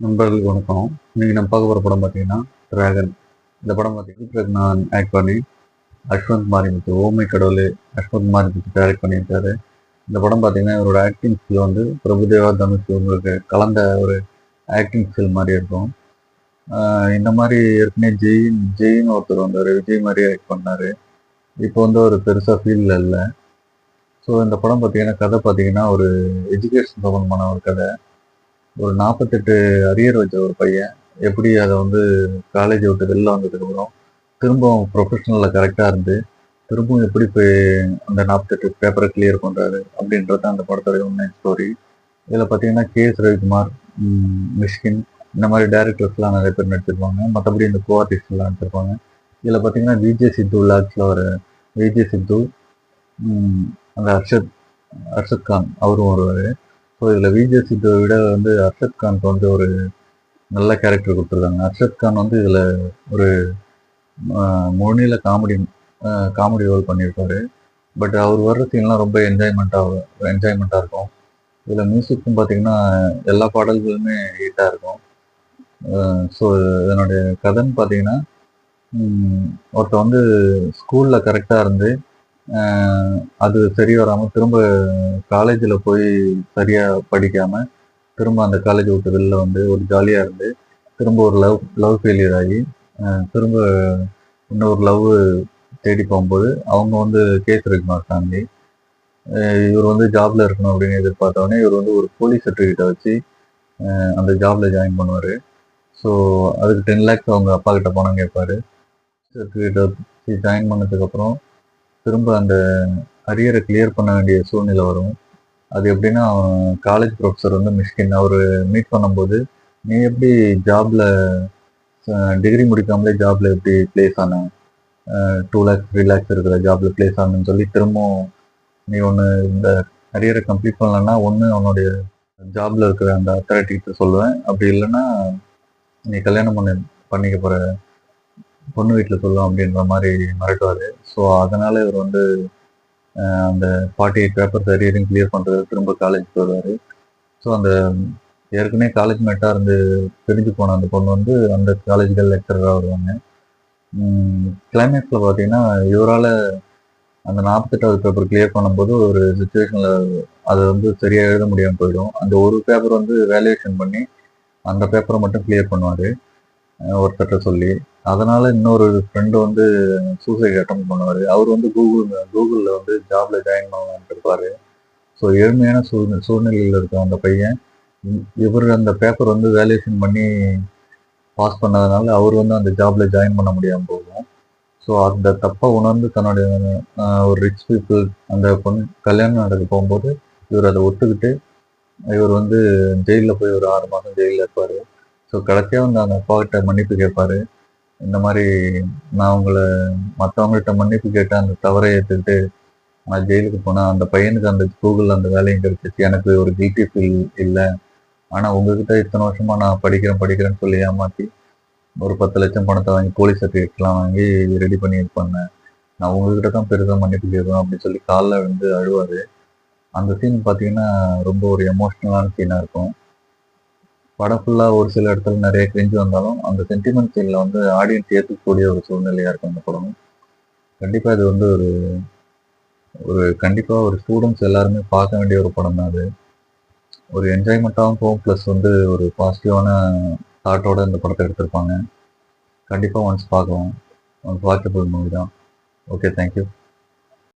நண்பர்களுக்கு வணக்கம். இன்னைக்கு நம்ம பார்க்க போகிற படம் பார்த்தீங்கன்னா டிராகன் இந்த படம் பார்த்தீங்கன்னா நான் ஆக்ட் பண்ணி அஸ்வந்த் மாரிமுத்து ஓமை கடவுளே அஸ்வந்த் மாரிமுத்து டைரக்ட் பண்ணியிருக்காரு. இந்த படம் பார்த்தீங்கன்னா இவரோட ஆக்டிங் ஸ்கில் வந்து பிரபுதேவா தனுஷ் உங்களுக்கு கலந்த ஒரு ஆக்டிங் ஸ்கில் மாதிரி இருக்கும். இந்த மாதிரி ஏற்கனவே ஜெயின் ஜெயின் ஒருத்தர் வந்தார். விஜய் மாதிரி ஆக்ட் பண்ணார். இப்போ வந்து ஒரு பெருசாக ஃபீல்டில் இல்லை. ஸோ இந்த படம் பார்த்தீங்கன்னா கதை பார்த்தீங்கன்னா ஒரு எஜுகேஷன் சம்பந்தமான ஒரு கதை. ஒரு நாற்பத்தெட்டு அரியர் வச்ச ஒரு பையன் எப்படி அதை வந்து காலேஜ் விட்டு வெளில வந்ததுக்கப்புறம் திரும்பவும் ப்ரொஃபஷனலில் கரெக்டாக இருந்து திரும்பவும் எப்படி போய் அந்த நாற்பத்தெட்டு பேப்பரை கிளியர் பண்ணுறாரு அப்படின்றது அந்த படத்தோட உண்மை ஸ்டோரி இதில் பார்த்தீங்கன்னா கே எஸ் ரவிக்குமார் மிஷ்கின் இந்த மாதிரி டேரக்டர்ஸ்லாம் நிறைய பேர் நடிச்சிருப்பாங்க. மற்றபடி இந்த கோ ஆர்டிஸ்ட்லாம் நடிச்சிருப்பாங்க. இதில் பார்த்தீங்கன்னா விஜய் சித்து லாக்ஸில் ஒரு விஜய் சித்து அந்த அர்ஷத் அர்ஷத் கான் அவரும் வருவார். ஸோ இதில் விஜய் சித்துவை விட வந்து அர்ஷத் கான்க்கு வந்து ஒரு நல்ல கேரக்டர் கொடுத்துருக்காங்க. அர்ஷத் கான் வந்து இதில் ஒரு மொழியில் காமெடி காமெடி ரோல் பண்ணியிருப்பாரு. பட் அவர் வர்ற சீன்லாம் ரொம்ப என்ஜாய்மெண்ட்டாக என்ஜாய்மெண்ட்டாக இருக்கும். இதில் மியூசிக்கும் பார்த்தீங்கன்னா எல்லா பாடல்களுமே ஹீட்டாக இருக்கும். ஸோ இதனுடைய கதைன்னு பார்த்தீங்கன்னா ஒருத்த வந்து ஸ்கூலில் கரெக்டாக இருந்து அது சரி வராமல் திரும்ப காலேஜில் போய் சரியாக படிக்காமல் திரும்ப அந்த காலேஜ் விட்டு வெளில வந்து ஒரு ஜாலியாக இருந்து திரும்ப ஒரு லவ் லவ் ஃபெயிலியர் ஆகி திரும்ப இன்னொரு லவ் தேடி போகும்போது அவங்க வந்து கேஸ் ரவிக்குமார் ஃபேமிலி இவர் வந்து ஜாப்ல இருக்கணும் அப்படின்னு எதிர்பார்த்தவொடனே இவர் வந்து ஒரு போலீஸ் சர்டிஃபிகேட்டை வச்சு அந்த ஜாப்ல ஜாயின் பண்ணுவார். ஸோ அதுக்கு டென் லேக்ஸ் அவங்க அப்பா கிட்ட பணம் கேட்பாரு. சர்டிஃபிகேட்டை வச்சு ஜாயின் பண்ணதுக்கப்புறம் திரும்ப அந்த அரியரை கிளியர் பண்ண வேண்டிய சூழ்நிலை வரும். அது எப்படின்னா காலேஜ் ப்ரொஃபஸர் வந்து மிஷ்கின் அவர் மீட் பண்ணும்போது நீ எப்படி ஜாப்ல டிகிரி முடிக்காமலே ஜாப்ல எப்படி பிளேஸ் ஆன டூ லேக்ஸ் த்ரீ லேக்ஸ் இருக்கிற ஜாப்ல பிளேஸ் ஆனன்னு சொல்லி திரும்பவும் நீ ஒன்று இந்த அரியரை கம்ப்ளீட் பண்ணலன்னா ஒன்று அவனுடைய ஜாப்ல இருக்கிற அந்த அத்தாரிட்டிகிட்ட சொல்லுவேன். அப்படி இல்லைன்னா நீ கல்யாணம் பண்ணி பண்ணிக்க போகிற பொண்ணு வீட்டில் சொல்லுவோம் அப்படின்ற மாதிரி மிரட்டுவார் ஸோ அதனால் இவர் வந்து அந்த ஃபார்ட்டி எயிட் பேப்பர்ஸ் அரியரையும் கிளியர் பண்ணுறது திரும்ப காலேஜுக்கு வருவார். ஸோ அந்த ஏற்கனவே காலேஜ் மேட்டாக இருந்து பிரிஞ்சு போன அந்த பொண்ணு வந்து அந்த காலேஜ்கள் லெக்சராக வருவாங்க. கிளைமேக்ஸில் பார்த்தீங்கன்னா இவரால் அந்த நாற்பத்தெட்டாவது பேப்பர் கிளியர் பண்ணும்போது ஒரு சுச்சுவேஷனில் அதை வந்து சரியாக எழுத முடியாமல் போயிடும். அந்த ஒரு பேப்பர் வந்து வேல்யூவேஷன் பண்ணி அந்த பேப்பரை மட்டும் கிளியர் பண்ணுவார். ஒருத்தர்கிட்ட சொல்லி அதனால இன்னொரு ஃப்ரெண்டு வந்து சூசைட் அட்டம் பண்ணுவார். அவர் வந்து கூகுள் கூகுளில் வந்து ஜாப்ல ஜாயின் பண்ணலான்ட்டு இருப்பார். ஸோ ஏழ்மையான சூழ்நிலை சூழ்நிலையில் இருக்க அந்த பையன் இவர் அந்த பேப்பர் வந்து வேல்யூஷன் பண்ணி பாஸ் பண்ணதுனால அவர் வந்து அந்த ஜாப்ல ஜாயின் பண்ண முடியாமல் போகும். ஸோ அந்த தப்பை உணர்ந்து தன்னுடைய ஒரு ரிச் பீப்புள் அந்த பொண்ணு கல்யாணம் நடக்க போகும்போது இவர் அதை ஒத்துக்கிட்டு இவர் வந்து ஜெயிலில் போய் ஒரு ஆறு மாதம் ஜெயிலில் இருப்பார். ஸோ கடைசியாக வந்து அந்த அப்பாக்கிட்ட மன்னிப்பு கேட்பாரு இந்த மாதிரி நான் உங்களை மற்றவங்கள்ட்ட மன்னிப்பு கேட்டேன் அந்த தவறை ஏற்றுக்கிட்டு நான் ஜெயிலுக்கு போனேன். அந்த பையனுக்கு அந்த கூகுளில் அந்த வேலையும் கிடைச்சிச்சு எனக்கு ஒரு கில்ட்டி ஃபீல் இல்லை. ஆனால் உங்ககிட்ட இத்தனை வருஷமாக நான் படிக்கிறேன் படிக்கிறேன்னு சொல்லி ஏமாற்றி ஒரு பத்து லட்சம் பணத்தை வாங்கி போலீஸ் சர்டிஃபிகேட்லாம் வாங்கி ரெடி பண்ணி பண்ணேன். நான் உங்ககிட்ட தான் பெருசாக மன்னிப்பு கேட்குறேன் அப்படின்னு சொல்லி காலில் வந்து அழுவார். அந்த சீன் பார்த்தீங்கன்னா ரொம்ப ஒரு எமோஷ்னலான சீனாக இருக்கும். படம் ஃபுல்லாக ஒரு சில இடத்துல நிறைய கிரிஞ்சு வந்தாலும் அந்த சென்டிமெண்ட் சீனில் வந்து ஆடியன்ஸ் ஏற்றுக்கக்கூடிய ஒரு சூழ்நிலையாக இருக்கும் அந்த படம். கண்டிப்பாக இது வந்து ஒரு ஒரு கண்டிப்பாக ஒரு ஸ்டூடெண்ட்ஸ் எல்லாருமே பார்க்க வேண்டிய ஒரு படம் தான் அது. ஒரு என்ஜாய்மெண்ட்டாகவும் போகும் ப்ளஸ் வந்து ஒரு பாசிட்டிவான தாட்டோட இந்த படத்தை எடுத்திருப்பாங்க. கண்டிப்பாக ஒன்ஸ் பார்க்கலாம். ஒன்ஸ் வாட்சபிள் மூவி தான். Okay thank you